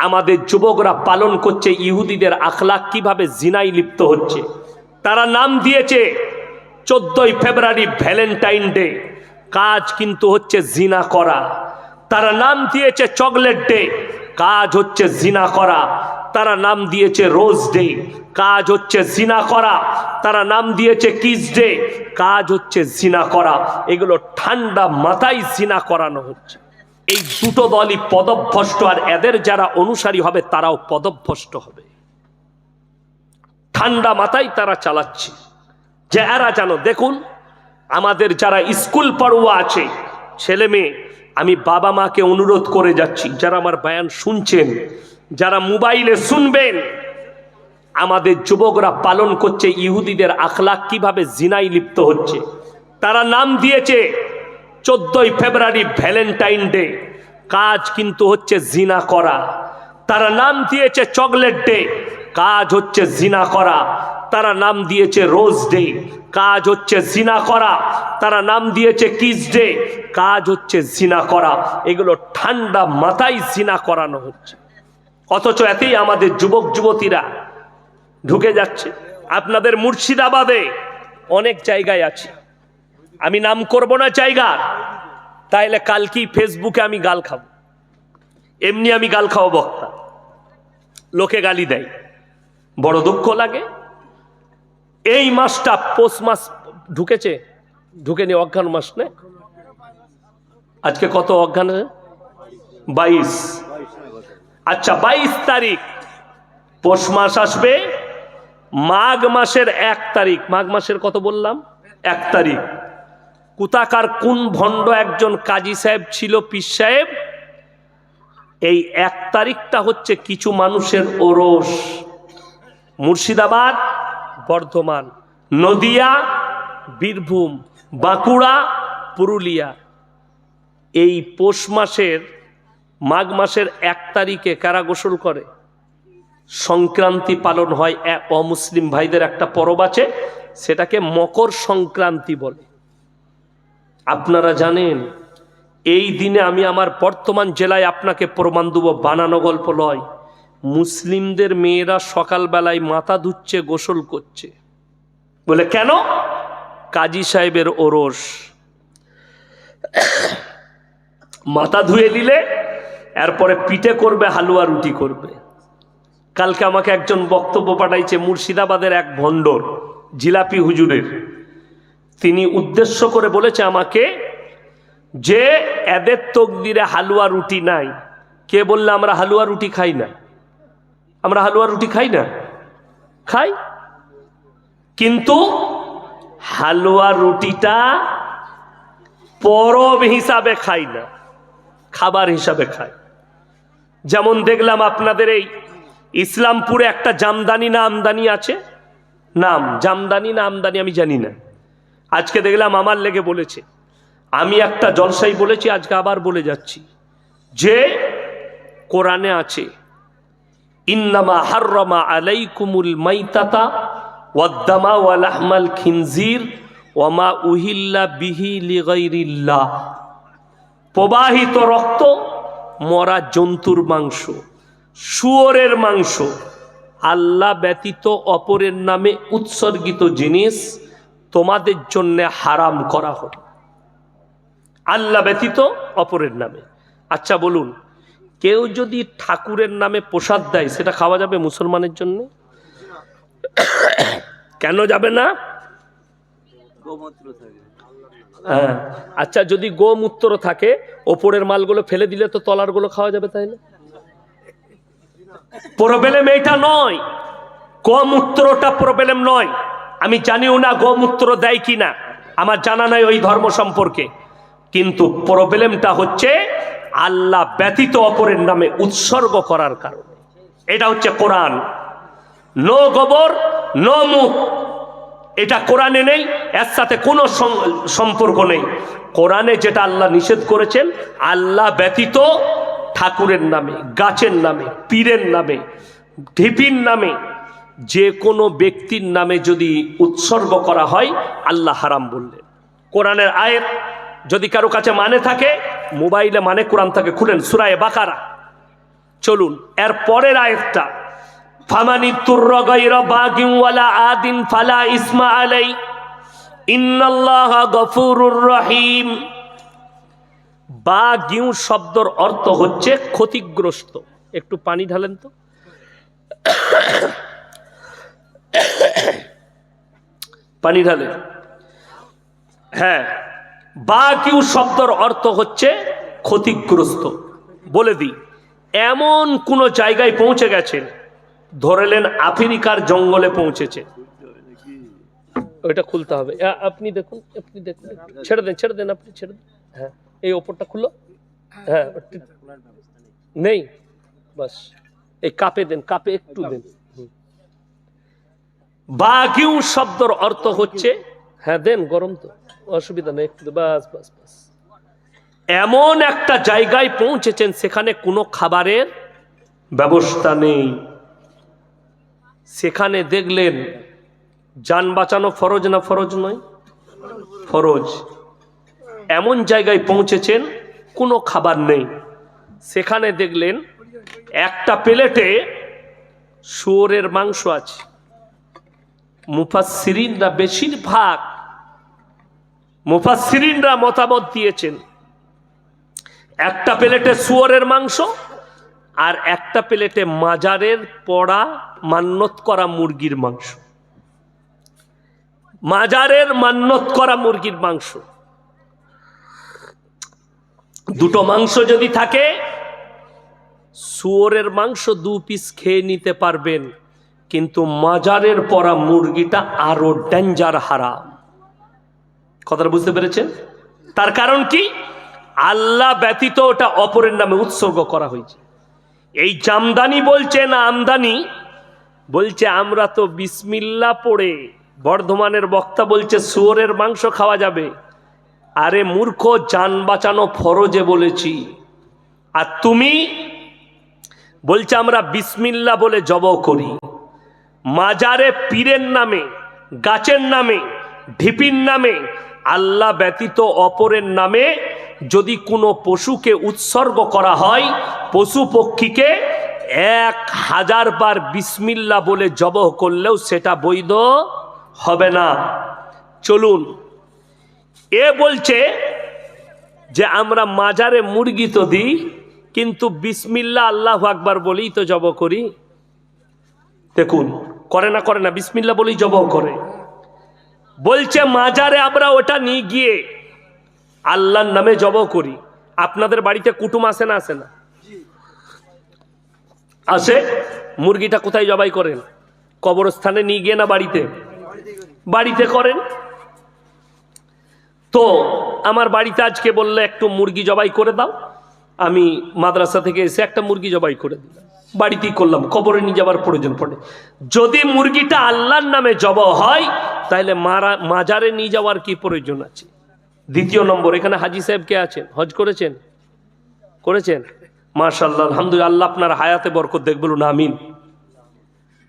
আমাদের যুবকরা পালন করছে, ইহুদিদের আখলাক কীভাবে জিনাই লিপ্ত হচ্ছে। তারা নাম দিয়েছে চোদ্দই ফেব্রুয়ারি ভ্যালেন্টাইন ডে। কাজ কিন্তু হচ্ছে জিনা করা। তারা নাম দিয়েছে চকলেট ডে। কাজ হচ্ছে জিনা করা। তারা নাম দিয়েছে রোজ ডে। কাজ হচ্ছে জিনা করা। তারা নাম দিয়েছে কিস ডে। কাজ হচ্ছে জিনা করা। এগুলো ঠান্ডা মাথায় জিনা করানো হচ্ছে। এই দুটো দলই পদভ্রষ্ট আর এদের যারা অনুসারী হবে, তারাও পদভ্রষ্ট হবে। ঠান্ডা মাথায় তারা চালাচ্ছে। যে এরা জানো, দেখুন, আমাদের যারা স্কুল পড়ুয়া আছে, ছেলে মেয়ে, আমি বাবা মাকে অনুরোধ করে যাচ্ছি, যারা আমার বয়ান শুনছেন, যারা মোবাইলে শুনবেন, আমাদের যুবকরা পালন করছে, ইহুদিদের আখলাক কীভাবে জিনাই লিপ্ত হচ্ছে, তারা নাম দিয়েছে চোদ্দই ফেব্রুয়ারি ভ্যালেন্টাইন ডে। কাজ কিন্তু হচ্ছে জিনা করা। তারা নাম দিয়েছে চকলেট ডে। কাজ হচ্ছে জিনা করা। তারা নাম দিয়েছে রোজ ডে। কাজ হচ্ছে জিনা করা। তারা নাম দিয়েছে কিস ডে। কাজ হচ্ছে জিনা করা। এগুলো ঠান্ডা মাথায় জিনা করানো হচ্ছে। অথচ এতেই আমাদের যুবক যুবতীরা ঢুকে যাচ্ছে। আপনাদের মুর্শিদাবাদে অনেক জায়গায় আছে। আমি নাম করব না জায়গা। তাইলে কালকেই ফেসবুকে আমি গাল খাব। এমনি আমি গাল খাব বক্তা। লোকে গালি দেয়। বড় দুঃখ লাগে। এই মাসটা পৌষ মাস ঢুকেছে? ঢুকেনি অজ্ঞান মাস নে? আজকে কত অজ্ঞান বাইশ। আচ্ছা বাইশ তারিখ। পৌষ মাস আসবে। মাঘ মাসের এক তারিখ। মাঘ মাসের কত বললাম? এক তারিখ। কুতাকার কোন ভণ্ড একজন কাজী সাহেব ছিল পীর সাহেব? এই এক তারিখটা হচ্ছে কিছু মানুষের ওরস। মুর্শিদাবাদ, বর্ধমান, নদিয়া, বীরভূম, বাঁকুড়া, পুরুলিয়া। এই পৌষ মাসের, মাঘ মাসের এক তারিখে কারা গোসল করে? সংক্রান্তি পালন হয় অমুসলিম ভাইদের একটা পরব আছে, সেটাকে মকর সংক্রান্তি বলে। আপনারা জানেন, এই দিনে আমি আমার বর্তমান জেলায় আপনাকে প্রমাণ দেবো, বানানো গল্প লয় মুসলিমদের মেয়েরা সকালবেলায় মাথা ধুচ্ছে, গোসল করছে। বলে, কেন? কাজী সাহেবের ওরস। মাথা ধুয়ে দিলে, এরপরে পিঠে করবে, হালুয়া রুটি করবে। কালকে আমাকে একজন বক্তব্য পাঠাইছে, মুর্শিদাবাদের এক ভণ্ডর, জিলাপি হুজুরের। তিনি উদ্দেশ্য করে বলেছে আমাকে যে এদের তকদিরে হালুয়া রুটি নাই। কে বললে, আমরা হালুয়া রুটি খাই না? আমরা হালুয়া রুটি খাই না? খাই। কিন্তু হালুয়া রুটিটা পরব হিসাবে খাই না, খাবার হিসাবে খাই। যেমন দেখলাম আপনাদের এই ইসলামপুরে একটা জামদানি না আমদানি আছে? নাম, জামদানি না আমদানি আমি জানি না। আজকে দেখলাম আমার লেগে বলেছে। আমি একটা জলসাই বলেছি, আজকে আবার বলে যাচ্ছি। যে কোরআনে আছে, ইন্নামা হাররমা আলাইকুমুল মাইতাতা ওয়াদ্দামা ওয়ালাহমাল খিনজির ওয়ামা উহিল্লা বিহি লিগাইরিল্লাহ। প্রবাহিত রক্ত মরা জন্তুর মাংস, শুয়োরের মাংস, আল্লাহ ব্যতীত অপরের নামে উৎসর্গিত জিনিস তোমাদের জন্য হারাম করা হল। আল্লাহ ব্যতীত অপরের নামে। আচ্ছা বলুন, কেউ যদি ঠাকুরের নামে প্রসাদ দেয়, সেটা খাওয়া যাবে মুসলমানের জন্য? কেন যাবে না? হ্যাঁ আচ্ছা যদি গোমূত্র থাকে, ওপরের মালগুলো ফেলে দিলে তো তলারগুলো খাওয়া যাবে তাই না প্রবলেম এইটা নয়। গোমূত্রটা প্রবলেম নয়। আমি জানিও না গোমূত্র দেয় কি না আমার জানা নাই ওই ধর্ম সম্পর্কে। কিন্তু প্রবলেমটা হচ্ছে আল্লাহ ব্যতীত অপরের নামে উৎসর্গ করার কারণে। এটা হচ্ছে কোরআন। নো গোবর, নো মুখ। এটা কোরআনে নেই, এর সাথে কোনো সম্পর্ক নেই। কোরআনে যেটা আল্লাহ নিষেধ করেছেন, আল্লাহ ব্যতীত ঠাকুরের নামে, গাছের নামে, পীরের নামে, ঢিপির নামে যে কোনো ব্যক্তির নামে যদি উৎসর্গ করা হয়, আল্লাহ হারাম বললেন। কোরআনের আয়ের যদি কারও কাছে মানে থাকে, মোবাইলে মানে কোরআন থাকে খুলেন, সুরায় বাকারা। চলুন, এর পরের আয়াতটা, ফামানি ফালা ইসমা আলাই, ইন্নাল্লাহ বা শব্দর অর্থ হচ্ছে ক্ষতিগ্রস্ত। একটু পানি ঢালেন তো। পানি ঢালেন হ্যাঁ বা কিউ শব্দর অর্থ হচ্ছে ক্ষতিগ্রস্ত। বলে দিই, এমন কোন জায়গায় পৌঁছে গেছেন ধরেলেন আফ্রিকার জঙ্গলে পৌঁছেছে। ওইটা খুলতে হবে। আপনি দেখুন আপনি দেখুন। ছেড়ে দেন ছেড়ে দেন, আপনি ছেড়ে দেন। হ্যাঁ এই ওপরটা খুললো হ্যাঁ নেই, বাস। এই কাপে দেন, কাপে একটু দেন। বাগিউ শব্দর অর্থ হচ্ছে হ্যাঁ দেন গরম তো, অসুবিধা নেই বাস বাস বাস। এমন একটা জায়গায় পৌঁছেছেন সেখানে কোনো খাবারের ব্যবস্থা নেই। সেখানে দেখলেন, যান বাঁচানো ফরজ না ফরজ নয়? ফরজ। এমন জায়গায় পৌঁছেছেন, কোনো খাবার নেই। সেখানে দেখলেন, একটা প্লেটে শুয়োরের মাংস আছে। মুফাসিরিনরা বেশিরভাগ মুফাসিরিনরা মতামত দিয়েছেন। একটা প্লেটে শুয়োরের মাংস আর একটা প্লেটে মাজারের পড়া মান্যত করা মুরগির মাংস। মাজারের মান্যত করা মুরগির মাংস। দুটো মাংস যদি থাকে, শুয়োরের মাংস দু পিস খেয়ে নিতে পারবেন। কিন্তু মাজারের পরা মুরগিটা আরও ডেঞ্জার হারা কথাটা বুঝতে পেরেছেন? তার কারণ কি? আল্লাহ ব্যতীত ওটা অপরের নামে উৎসর্গ করা হয়েছে। এই জামদানি বলছে না আমদানি? বলছে, আমরা তো বিসমিল্লা পড়ে বর্ধমানের বক্তা বলছে, শুয়োরের মাংস খাওয়া যাবে। আরে মূর্খ, যান বাঁচানো ফরজে বলেছি। আর তুমি? বলছে, আমরা বিসমিল্লা বলে জব করি। মাজারে পীরের নামে, গাছের নামে, ঢিপির নামে, আল্লাহ ব্যতীত অপরের নামে যদি কোনো পশুকে উৎসর্গ করা হয় পশু পক্ষীকে এক হাজার বার বিসমিল্লা বলে জবহ করলেও সেটা বৈধ হবে না। চলুন, এ বলছে যে আমরা মাজারে মুরগি তো দিই, কিন্তু বিসমিল্লা আল্লাহ আকবার বলেই তো জব করি। দেখুন, করে না করে না বিসমিল্লা বলেই জব করে। বলছে, মাজারে আমরা ওটা নিয়ে গিয়ে আল্লাহর নামে জব করি। আপনাদের বাড়িতে কুটুম আসে না আসে না? আসে, মুরগিটা কোথায় জবাই করেন? কবরস্থানে নিয়ে গিয়ে না বাড়িতে? বাড়িতে করেন। তো, আমার বাড়িতে আজকে বললে, একটু মুরগি জবাই করে দাও। আমি মাদ্রাসা থেকে এসে একটা মুরগি জবাই করে দিলাম। বাড়িতেই করলাম, কবরে নিয়ে যাওয়ার প্রয়োজন পড়ে। যদি মুরগিটা আল্লাহর নামে জব হয়, তাহলে মারা মাজারে নিয়ে যাওয়ার কি প্রয়োজন আছে? দ্বিতীয় নম্বর, এখানে হাজি সাহেব কে আছেন? হজ করেছেন? করেছেন? মাশাল্লাহ আলহামদুলিল্লাহ, আল্লাহ আপনার হায়াতে বরকত দেখ, বলুন আমিন।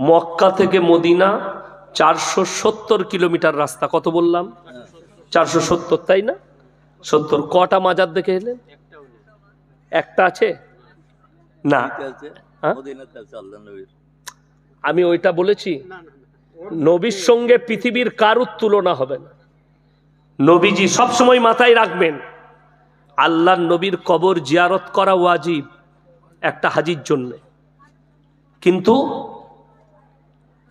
মক্কা থেকে মদিনা, চারশো সত্তর কিলোমিটার রাস্তা, কত বললাম? চারশো সত্তর, তাই না? সত্তর, কটা মাজার দেখে এলেন? একটা আছে? না? আমি ওইটা বলেছি, নবীর সঙ্গে পৃথিবীর কারুর তুলনা হবে না। নবীজি সবসময় মাথায় রাখবেন আল্লাহ নবীর কবর জিয়ারত করা ওয়াজিব একটা হাজির জন্য। কিন্তু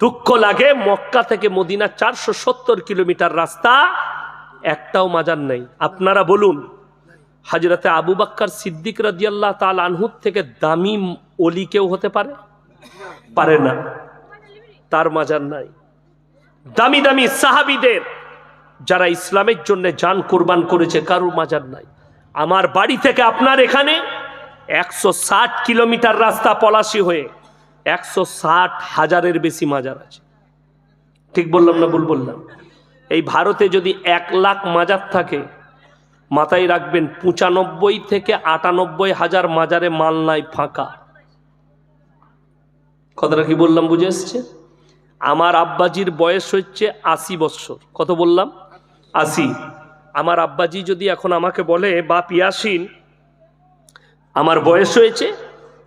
দুঃখ লাগে, মক্কা থেকে মদিনা চারশো সত্তর কিলোমিটার রাস্তা একটাও মাজার নেই। আপনারা বলুন হাজরতে আবু বাক্কার সিদ্দিক রাজিয়াল্লাহ তাল আনহুর থেকে দামি অলি কেউ হতে পারে? পারে না। তার মাজার নাই। দামি দামি সাহাবিদের যারা ইসলামের জন্য যান কোরবান করেছে, কারুর মাজার নাই। আমার বাড়ি থেকে আপনার এখানে একশো ষাট কিলোমিটার রাস্তা পলাশি হয়ে একশো হাজারের বেশি মাজার আছে। ঠিক বললাম না ভুল বললাম? এই ভারতে যদি এক লাখ মাজার থাকে মাথায় রাখবেন, পঁচানব্বই থেকে আটানব্বই হাজার মাজারে মাল নাই, ফাঁকা। কথাটা কি বললাম, বুঝে এসছে? আমার আব্বাজির বয়স হচ্ছে আশি বৎসর কত বললাম? আশি। আমার আব্বাজি যদি এখন আমাকে বলে বা পিয়াসিন আমার বয়স হয়েছে,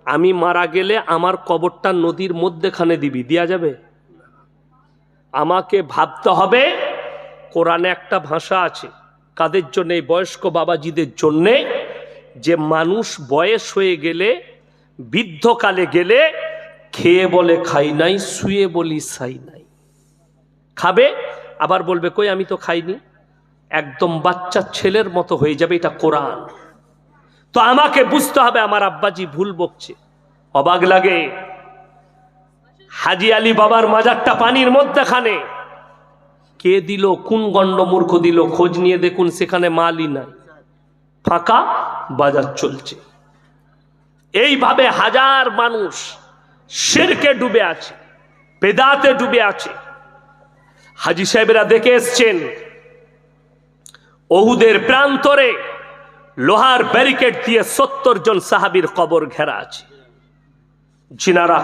আমি মারা গেলে আমার কবরটা নদীর মধ্যেখানে দিবি। দেয়া যাবে? আমাকে ভাবতে হবে, কোরআনে একটা ভাষা আছে কাদের জন্য, এই বয়স্ক বাবাজিদের জন্যে, যে মানুষ বয়স হয়ে গেলে, বৃদ্ধকালে গেলে, খেয়ে বলে খাই নাই, শুয়ে বলি সাই নাই। খাবে, আবার বলবে, কই আমি তো খাইনি। একদম বাচ্চা ছেলের মতো হয়ে যাবে এটা কোরআন। তো আমাকে বুঝতে হবে, আমার আব্বাজি ভুল বকছে। অবাক লাগে। হাজি আলী বাবার মাজারটা পানির মধ্যেখানে। কে দিল, কোন গণ্ড মূর্খ দিল, খোঁজ নিয়ে দেখুন সেখানে মালই নাই। ফাঁকা বাজার চলছে। এইভাবে হাজার মানুষ শেরকে ডুবে আছে, বেদাতে ডুবে আছে। হাজি সাহেবেরা দেখে এসছেন, ওহুদের প্রান্তরে লোহার ব্যারিকেড দিয়ে সত্তর জন সাহাবীর কবর ঘেরা আছে। যিনারা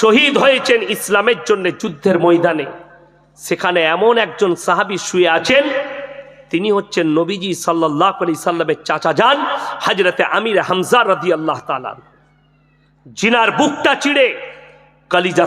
শহীদ হয়েছেন ইসলামের জন্য যুদ্ধের ময়দানে সেখানে এমন একজন সাহাবি শুয়ে আছেন, তিনি হচ্ছেন নবীজি সাল্লাহ আলি সাল্লামের চাচা যান, হাজরতে আমির হামজা রদি আল্লাহ তালান জিনার বুকটা চিড়ে, কালিজা